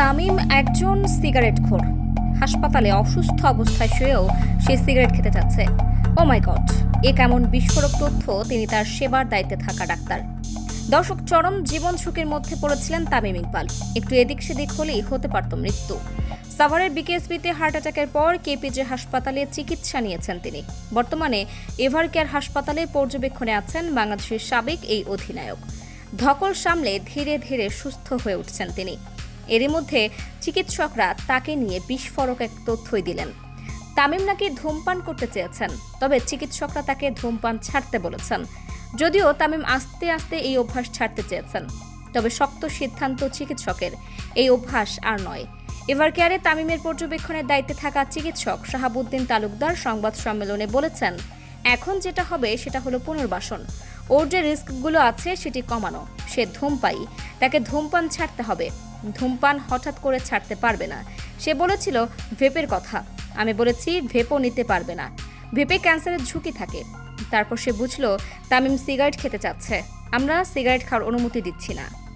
তামিম একজন সিগারেট খোর হাসপাতালে অসুস্থ অবস্থায় শুয়েও সে সিগারেট খেতে চাচ্ছে ও মাই গড এ কেমন বিস্ফোরক তথ্য তিনি তার সেবার দায়িত্বে থাকা ডাক্তার। দর্শক, চরম জীবন ঝুঁকির মধ্যে পড়েছিলেন তামিম ইকবাল। একটু এদিক সেদিক হলেই হতে পারত মৃত্যু। সাভারের বিকেএসবিতে হার্ট অ্যাটাকের পর কেপিজে হাসপাতালে চিকিৎসা নিয়েছেন তিনি। বর্তমানে এভার কেয়ার হাসপাতালে পর্যবেক্ষণে আছেন বাংলাদেশের সাবেক এই অধিনায়ক। ধকল সামলে ধীরে ধীরে সুস্থ হয়ে উঠছেন তিনি। এরই মধ্যে চিকিৎসকরা তাকে নিয়ে বিস্ফোরক এক তথ্যই দিলেন। তামিম নাকি ধূমপান করতে চেয়েছেন, তবে চিকিৎসকরা তাকে ধূমপান ছাড়তে বলেছেন। যদিও তামিম আস্তে আস্তে এই অভ্যাস ছাড়তে চেয়েছেন, তবে শক্ত সিদ্ধান্ত চিকিৎসকের। এই অভ্যাস আর নয়। এভার কেয়ারে তামিমের পর্যবেক্ষণের দায়িত্বে থাকা চিকিৎসক শাহাবুদ্দিন তালুকদার সংবাদ সম্মেলনে বলেছেন, এখন যেটা হবে সেটা হলো পুনর্বাসন। ওর যে রিস্কগুলো আছে সেটি কমানো, সে ধূমপাই তাকে ধূমপান ছাড়তে হবে। ধূমপান হঠাৎ করে ছাড়তে পারবে না। সে বলেছিল, ভেপের কথা। আমি বলেছি, ভেপও নিতে পারবে না। ভেপে ক্যান্সারের ঝুঁকি থাকে। তারপর সে বুঝলো, তামিম সিগারেট খেতে চাচ্ছে। আমরা সিগারেট খাওয়ার অনুমতি দিচ্ছি না।